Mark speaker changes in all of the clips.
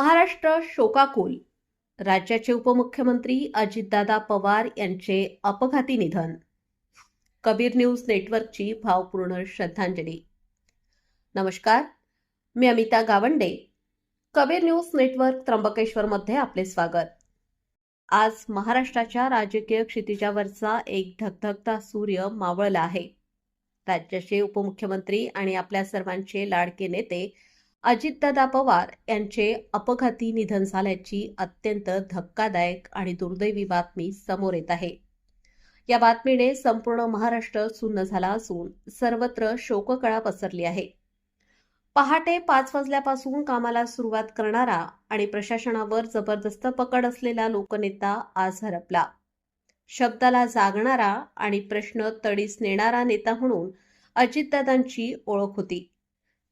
Speaker 1: महाराष्ट्र शोकाकुल. राज्याचे उपमुख्यमंत्री अजितदादा पवार यांचे अपघाती निधन. कबीर न्यूज नेटवर्कची भावपूर्ण श्रद्धांजली. नमस्कार मी अमिता गावंडे. कबीर न्यूज नेटवर्क त्र्यंबकेश्वरमध्ये आपले स्वागत. आज महाराष्ट्राच्या राजकीय क्षितिजावरचा एक धगधगता सूर्य मावळला आहे. राज्याचे उपमुख्यमंत्री आणि आपल्या सर्वांचे लाडके नेते अजितदादा पवार यांचे अपघाती निधन झाल्याची अत्यंत धक्कादायक आणि दुर्दैवी बातमी समोर येत आहे. या बातमीने संपूर्ण महाराष्ट्र सुन्न झाला असून सर्वत्र शोककळा पसरली आहे. पहाटे पाच वाजल्यापासून कामाला सुरुवात करणारा आणि प्रशासनावर जबरदस्त पकड असलेला लोकनेता आज हरपला. शब्दाला जागणारा आणि प्रश्न तडीस नेणारा नेता म्हणून अजितदादांची ओळख होती.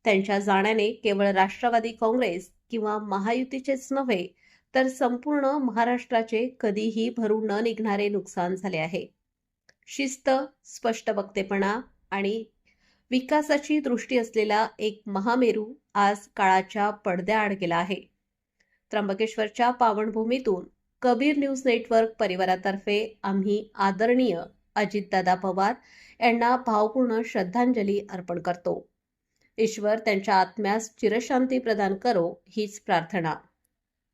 Speaker 1: त्यांच्या जाण्याने केवळ राष्ट्रवादी काँग्रेस किंवा महायुतीचेच नव्हे तर संपूर्ण महाराष्ट्राचे कधीही भरून न निघणारे नुकसान झाले आहे. शिस्त स्पष्ट वक्तेपणा आणि विकासाची दृष्टी असलेला एक महामेरू आज काळाच्या पडद्याआड गेला आहे. त्र्यंबकेश्वरच्या पावनभूमीतून कबीर न्यूज नेटवर्क परिवारातर्फे आम्ही आदरणीय अजितदादा पवार यांना भावपूर्ण श्रद्धांजली अर्पण करतो. ईश्वर त्यांच्या आत्म्यास चिरशांती प्रदान करो हीच प्रार्थना.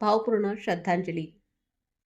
Speaker 1: भावपूर्ण श्रद्धांजली.